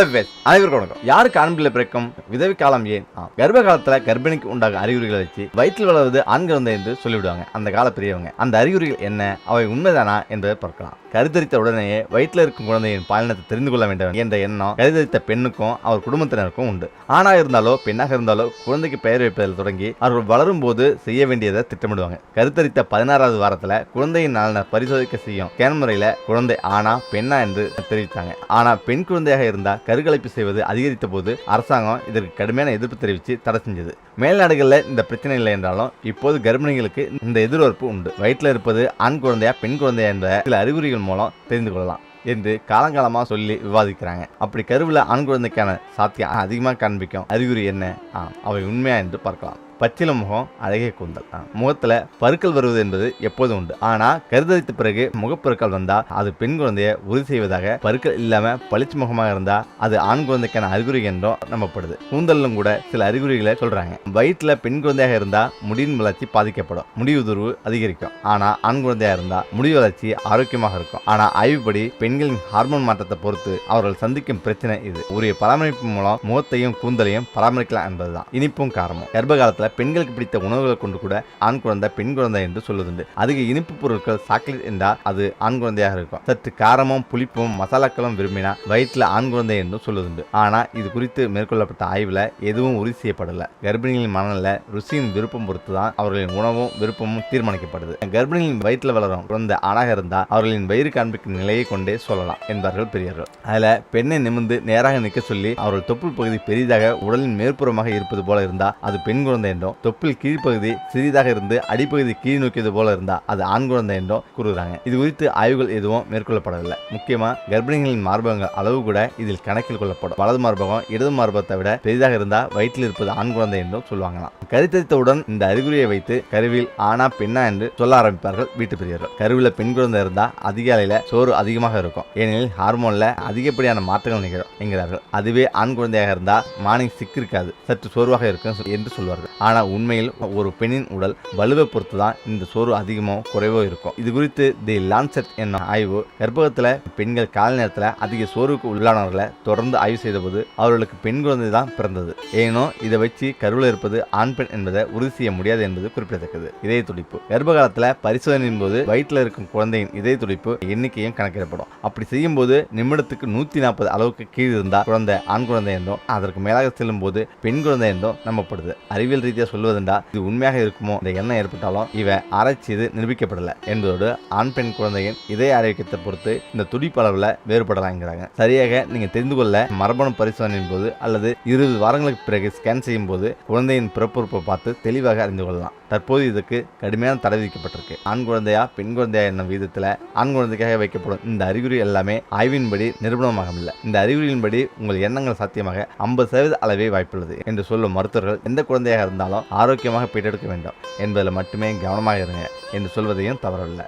அனைவருக்கும் வணக்கம். யாருக்கு ஆண்பிள்ளை பிறக்கும்? விதவி காலம் ஏன்? கர்ப்ப காலத்துல கர்ப்பிணிக்கு உண்டாகும் அறிகுறிகளை வச்சு வயிற்றில் வளர்வது ஆண் குழந்தை என்று சொல்லிவிடுவாங்க. அந்த கால பெரியவங்க. அந்த அறிகுறிகள் என்ன? அவை உண்மைதானா என்பதை பார்க்கலாம். கருத்தரித்த உடனேயே வயிற்றில் இருக்கும் குழந்தையின் பாலினத்தை தெரிந்து கொள்ள வேண்டும் என்ற எண்ணம் கருத்தரித்த பெண்ணுக்கும் அவர் குடும்பத்தினருக்கும் உண்டு. ஆணா இருந்தாலோ பெண்ணாக இருந்தாலோ குழந்தைக்கு பெயர் வைப்பதில் தொடங்கி அவர்கள் வளரும் போது செய்ய வேண்டியதை திட்டமிடுவாங்க. கருத்தரித்த பதினாறாவது வாரத்துல குழந்தையின் நலனை பரிசோதிக்க செய்யும் கேன் முறையில குழந்தை ஆணா பெண்ணா என்று தெரிவித்தாங்க. ஆனா பெண் குழந்தையாக இருந்தால் கருக்கலைப்பு செய்வது அதிகரித்த போது அரசாங்கம் இதற்கு கடுமையான எதிர்ப்பு தெரிவித்து தடை செஞ்சது. மேல்நாடுகளில் இந்த பிரச்சனை இல்லை என்றாலும் இப்போது கர்ப்பிணிகளுக்கு இந்த எதிர்பார்ப்பு உண்டு. வயிற்றில் இருப்பது ஆண் குழந்தையா பெண் குழந்தையா என்ற சில அறிகுறிகள் மூலம் தெரிந்து கொள்ளலாம் என்று காலங்காலமாக சொல்லி விவாதிக்கிறாங்க. அப்படி கருவில் ஆண் குழந்தைக்கான சாத்தியம் அதிகமாக காண்பிக்கும் அறிகுறி என்ன? ஆ, அவை உண்மையா என்று பார்க்கலாம். பச்சில முகம் அழகிய கூந்தல். முகத்தில் முகத்துல பருக்கள் வருவது என்பது எப்போதும் உண்டு. ஆனா கருதரித்த பிறகு முகப்பருக்கள் வந்தால் அது பெண் குழந்தையை உறுதி செய்வதாக பருக்கள் இல்லாம பளிச்சு முகமாக இருந்தா அது ஆண் குழந்தைக்கான அறிகுறி என்றும் நம்பப்படுது. கூந்தலும் கூட சில அறிகுறிகளை சொல்றாங்க. வயிற்றுல பெண் குழந்தையாக இருந்தா முடியின் வளர்ச்சி பாதிக்கப்படும். முடி உதிர்வு அதிகரிக்கும். ஆனா ஆண் குழந்தையா இருந்தா முடி வளர்ச்சி ஆரோக்கியமாக இருக்கும். ஆனா ஆய்வுப்படி பெண்களின் ஹார்மோன் மாற்றத்தை பொறுத்து அவர்கள் சந்திக்கும் பிரச்சனை இது. உரிய பராமரிப்பு மூலம் முகத்தையும் கூந்தலையும் பராமரிக்கலாம் என்பதுதான். இனிப்பும் காரமும். கர்ப்ப காலத்துல பெண்களுக்கு பிடித்த உணவுகளை கொண்டு கூட ஆண் குழந்தை பெண் குழந்தை என்று சொல்லுதுண்டு. அதிக இனிப்பு பொருட்கள் சாக்லேட் என்றால் அது ஆண் குழந்தையாக இருக்கும். சற்று காரமும் புளிப்பும் மசாலாக்களும் விரும்பினா வயிற்றில் ஆண் குழந்தை என்று சொல்லுதுண்டு. ஆனால் இது குறித்து மேற்கொள்ளப்பட்ட ஆய்வில் எதுவும் உறுதி செய்யப்படலை. கர்ப்பிணிகளின் மனநில ருசியின் விருப்பம் பொறுத்து தான் அவர்களின் உணவும் விருப்பமும் தீர்மானிக்கப்படுது. கர்ப்பிணிகளின் வயிற்றில் வளரும் குழந்தை ஆணாக இருந்தால் அவர்களின் வயிறு காண்பிக்கும் நிலையை கொண்டே சொல்லலாம் என்பார்கள் பெரியவர்கள். அதில் பெண்ணை நிமிர்ந்து நேராக நிற்க சொல்லி அவர்கள் தொப்புள் பகுதி பெரிதாக உடலின் மேற்புறமாக இருப்பது போல இருந்தால் அது பெண் குழந்தை என்றும் தொப்பில் கீழ்ப்பகுதி சிறிதாக இருந்து அடிப்பகுதி கீழ் நோக்கியது போல இருந்தா அது ஆண் குழந்தை என்றும் கூறுகிறாங்க. இது குறித்து ஆய்வுகள் எதுவும் மேற்கொள்ளப்படவில்லை. முக்கியமா கர்ப்பிணிகளின் மார்பகங்கள் அளவு கூட இதில் கணக்கில் கொள்ளப்படும். வலது மார்பகம் இடது மார்பகத்தை விட பெரிதாக இருந்தா வயிற்றில் இருப்பது ஆண் குழந்தை என்றும் சொல்லுவாங்களாம். கருத்தரித்தவுடன் இந்த அறிகுறியை வைத்து கருவில் ஆனா பெண்ணா என்று சொல்ல ஆரம்பிப்பார்கள் வீட்டு பெரியவர்கள். கருவில் பெண் குழந்தை இருந்தா அதிகாலையில சோறு அதிகமாக இருக்கும். ஏனெனில் ஹார்மோன்ல அதிகப்படியான மாற்றங்கள் நிகழும் என்கிறார்கள். அதுவே ஆண் குழந்தையாக இருந்தா மார்னிங் சிக் இருக்காது சற்று சோர்வாக இருக்கும் என்று சொல்வார்கள். ஆனால் உண்மையில் ஒரு பெண்ணின் உடல் வலுவை பொறுத்து தான் இந்த சோர்வு அதிகமோ குறைவோ இருக்கும். இது குறித்து தி லான்செட் என்னும் ஆய்வு கர்ப்பகத்தில் பெண்கள் கால நேரத்தில் அதிக சோர்வுக்கு உள்ளானவர்களை தொடர்ந்து ஆய்வு செய்தபோது அவர்களுக்கு பெண் குழந்தை தான் பிறந்தது. ஏனோ இதை வச்சு கருவில் இருப்பது ஆண் பெண் என்பதை உறுதி செய்ய முடியாது என்பது குறிப்பிடத்தக்கது. இதய துடிப்பு. கர்ப்ப காலத்தில் பரிசோதனையின் போது வயிற்றில் இருக்கும் குழந்தையின் இதய துடிப்பு எண்ணிக்கையும் கணக்கிடப்படும். அப்படி செய்யும் போது நிமிடத்துக்கு நூத்தி நாற்பது அளவுக்கு கீழ் இருந்தால் குழந்தை ஆண் குழந்தை என்றும் அதற்கு மேலாக செல்லும் போது பெண் குழந்தை என்றும் நம்பப்படுது. அறிவியல் ரீதியாக சொல்வதென்றா இது உண்மையாக இருக்குமோ? இந்த எண்ணம் ஏற்பட்டாலும் இவன் ஆராய்ச்சி இது நிரூபிக்கப்படல என்பதோடு ஆண் பெண் குழந்தையின் இதய ஆரோக்கியத்தை பொறுத்து இந்த துடிப்பு அளவில் வேறுபடலாங்கிறாங்க. சரியாக நீங்க தெரிந்து கொள்ள மரபணு பரிசோதனையின் போது அல்லது இருபது வாரங்களுக்கு பிறகு ஸ்கேன் செய்யும் போது குழந்தையின் பிறப்புறுப்பை பார்த்து தெளிவாக அறிந்து கொள்ளலாம். தற்போது இதுக்கு கடுமையான தடை விதிக்கப்பட்டிருக்கு. ஆண் குழந்தையா பெண் குழந்தையா என்னும் விதத்தில் ஆண் குழந்தைக்காக வைக்கப்படும் இந்த அறிகுறி எல்லாமே ஆய்வின்படி நிரூபணமாகவில்லை. இந்த அறிகுறியின்படி உங்கள் எண்ணங்கள் சாத்தியமாக ஐம்பது சதவீத அளவே வாய்ப்புள்ளது என்று சொல்லும் மருத்துவர்கள் எந்த குழந்தையாக இருந்தாலும் ஆரோக்கியமாக பெற்றெடுக்க வேண்டும் என்பதில் மட்டுமே கவனமாக இருங்க என்று சொல்வதையும் தவறவில்லை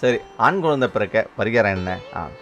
சரி ஆண் குழந்தை பிறக்க பரிகாரம் என்ன?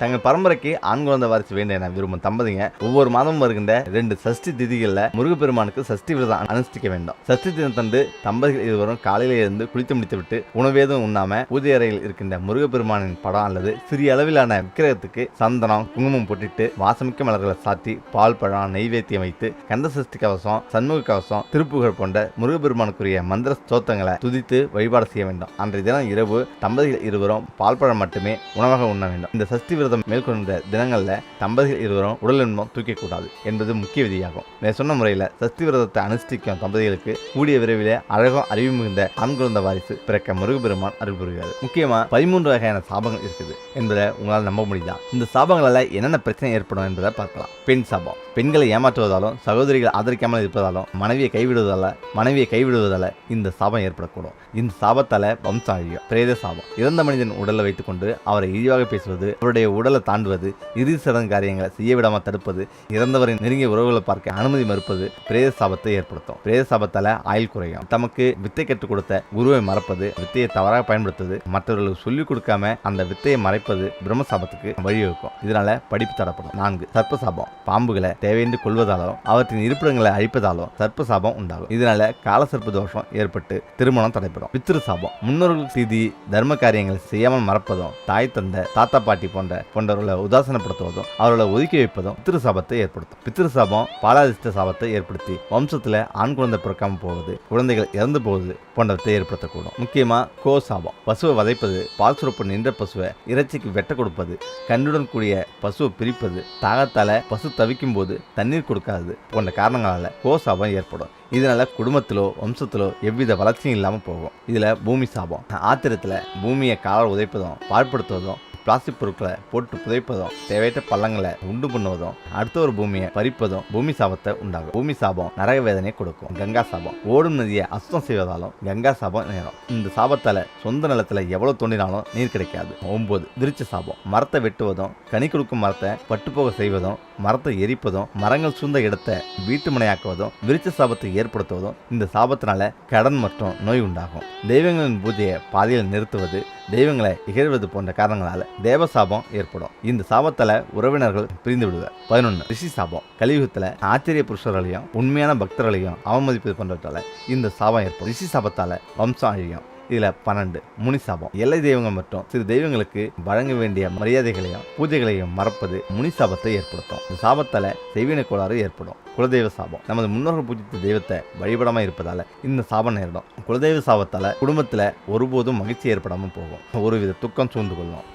தங்கள் பரம்பரைக்கு ஆண் குழந்தை வாரிசு வேண்டும் என விரும்பும் தம்பதிங்க? ஒவ்வொரு மாதமும் வருகின்ற ரெண்டு சஷ்டி திதிகளில் முருகப்பெருமானுக்கு சஷ்டி விரதம் அனுஷ்டிக்க வேண்டும். சஷ்டி தினத்தன்று தம்பதிகள் இருவரும் காலையில இருந்து குளித்து முடித்துவிட்டு உணவேதும் உண்ணாம பூஜை அறையில் இருக்கின்ற முருகப்பெருமானின் படம் அல்லது சிறிய அளவிலான விக்கிரகத்துக்கு சந்தனம் குங்குமம் போட்டுட்டு வாசமிக்க மலர்களை சாத்தி பால் பழம் நெய்வேத்தியம் வைத்து கந்த சஷ்டி கவசம் சண்முக கவசம் திருப்புகழ் போன்ற முருகப்பெருமானுக்குரிய மந்திர ஸ்தோத்தங்களை துதித்து வழிபாடு செய்ய வேண்டும். அன்றைய தினம் இரவு தம்பதிகள் இருவரும் பால் பழம் மட்டுமே உணவாக உண்ண வேண்டும். இந்த சஷ்டி விரதம் மேற்கொண்ட தினங்களில் தம்பதிகள் இருவரும் உடல் இன்பம் தூக்கக்கூடாது என்பது முக்கிய விதியாகும். நான் சொன்ன முறையில் சஷ்டி விரதத்தை அனுஷ்டிக்கும் தம்பதிகளுக்கு கூடிய விரைவிலே அழகும் அறிவு மிகுந்த ஆண் குழந்த வாரிசு பிறக்க முருகப்பெருமான் அருள் புரிகிறார். முக்கியமாக பதிமூன்று வகையான சாபங்கள் இருக்குது என்பதை உங்களால் நம்ப முடியுதா? இந்த சாபங்களால் என்னென்ன பிரச்சனை ஏற்படும் என்பதை பார்க்கலாம். பெண் சாபம். பெண்களை ஏமாற்றுவதாலும் சகோதரிகள் ஆதரிக்காமல் இருப்பதாலும் மனைவியை கைவிடுவதால மனைவியை கைவிடுவதால இந்த சாபம் ஏற்படக்கூடும். இந்த சாபத்தால வம்சம் அழியும் பிரேத சாபம். இறந்த மனிதன் உடலை வைத்துக்கொண்டு அவரை இழிவாக பேசுவது அவருடைய உடலை தாண்டுவது இறுதி சடங்கு காரியங்களை செய்ய விடாமல் தடுப்பது இறந்தவரின் நெருங்கிய உறவுகளை பார்க்க அனுமதி மறுப்பது பிரேத சாபத்தை ஏற்படுத்தும். பிரேத சாபத்தால ஆயுள் குறையும். தமக்கு வித்தை கற்றுக் கொடுத்த குருவை மறப்பது வித்தையை தவறாக பயன்படுத்துவது மற்றவர்களுக்கு சொல்லிக் கொடுக்காம அந்த வித்தையை மறைப்பது பிரம்ம சாபத்துக்கு வழிவகுக்கும். இதனால படிப்பு தடப்படும் நான்கு சர்ப்ப சாபம் பாம்புகளை தேவையின்றி கொள்வதாலும் அவற்றின் இருப்பிடங்களை அழிப்பதாலும் சர்ப்ப சாபம் உண்டாகும். இதனால கால சர்ப்ப தோஷம் ஏற்பட்டு திருமணம் தடைபடும். பித்திரு சாபம் முன்னோர்கள் செய்தி தர்ம காரியங்களை செய்ய செய்யாமல் மறப்பதும் தாய் தந்தை தாத்தா பாட்டி போன்ற போன்றவர்களை உதாசனப்படுத்துவதும் அவர்களை ஒதுக்கி வைப்பதும் பித்திரு சாபத்தை ஏற்படுத்தும். பித்திரு சாபம் பாலாதிஷ்ட சாபத்தை ஏற்படுத்தி வம்சத்தில் ஆண் குழந்தை பிறக்காம போவது குழந்தைகள் இறந்து போவது போன்றவற்றை ஏற்படுத்தக்கூடும். முக்கியமாக கோ சாபம் பசுவை வதைப்பது பால் சுரப்பு நின்ற பசுவை இறைச்சிக்கு வெட்ட கொடுப்பது கண்ணுடன் கூடிய பசுவை பிரிப்பது தாகத்தால் பசு தவிக்கும் போது தண்ணீர் கொடுக்காது போன்ற காரணங்களால் கோ சாபம் ஏற்படும். இதனால குடும்பத்திலோ வம்சத்திலோ எவ்வித வளர்ச்சியும் இல்லாமல் போகும். இதில் பூமி சாபம். ஆத்திரத்தில் பூமியை கால உதைப்பதும் பாழ்படுத்துவதும் பிளாஸ்டிக் பொருட்களை போட்டு புதைப்பதும் தேவையற்ற பள்ளங்களை உண்டு பண்ணுவதும் அடுத்த ஒரு பூமியை பறிப்பதும் பூமி சாபத்தை உண்டாகும். பூமி சாபம் நரக வேதனையை கொடுக்கும். கங்கா சாபம். ஓடும் நதியை அசுத்தம் செய்வதாலும் கங்கா சாபம் நேரும் இந்த சாபத்தால சொந்த நிலத்துல எவ்வளவு தோண்டினாலும் நீர் கிடைக்காது. ஒன்பது திருச்சி சாபம். மரத்தை வெட்டுவதும் கனி கொடுக்கும் மரத்தை பட்டுப்போக செய்வதும் மரத்தை எரிப்பதும் மரங்கள் சூழ்ந்த இடத்தை வீட்டு மனையாக்குவதும் விருச்ச சாபத்தை ஏற்படுத்துவதும் இந்த சாபத்தினால கடன் மற்றும் நோய் உண்டாகும். தெய்வங்களின் பூஜையை பாதையில் நிறுத்துவது தெய்வங்களை இகழ்வது போன்ற காரணங்களால தேவ சாபம் ஏற்படும். இந்த சாபத்தில் உறவினர்கள் பிரிந்து விடுவர் பதினொன்று ரிஷி சாபம். கலியுகத்தில் ஆச்சரிய புருஷர்களையும் உண்மையான பக்தர்களையும் அவமதிப்பது பண்ணுறதால இந்த சாபம் ஏற்படும். ரிஷி சாபத்தால் வம்சம் அழியும் இதில் பன்னெண்டு முனி சாபம். எல்லை தெய்வங்கள் மற்றும் சிறு தெய்வங்களுக்கு வழங்க வேண்டிய மரியாதைகளையும் பூஜைகளையும் மறப்பது முனி சாபத்தை ஏற்படுத்தும். இந்த சாபத்தால் செய்வினை கோளாறு ஏற்படும். குலதெய்வ சாபம். நமது முன்னோர்கள் பூஜித்த தெய்வத்தை வழிபடாமல் இருப்பதால் இந்த சாபம் நேரிடும். குலதெய்வ சாபத்தால் குடும்பத்தில் ஒருபோதும் மகிழ்ச்சி ஏற்படாமல் போகும். ஒருவித துக்கம் சூழ்ந்து கொள்ளும்.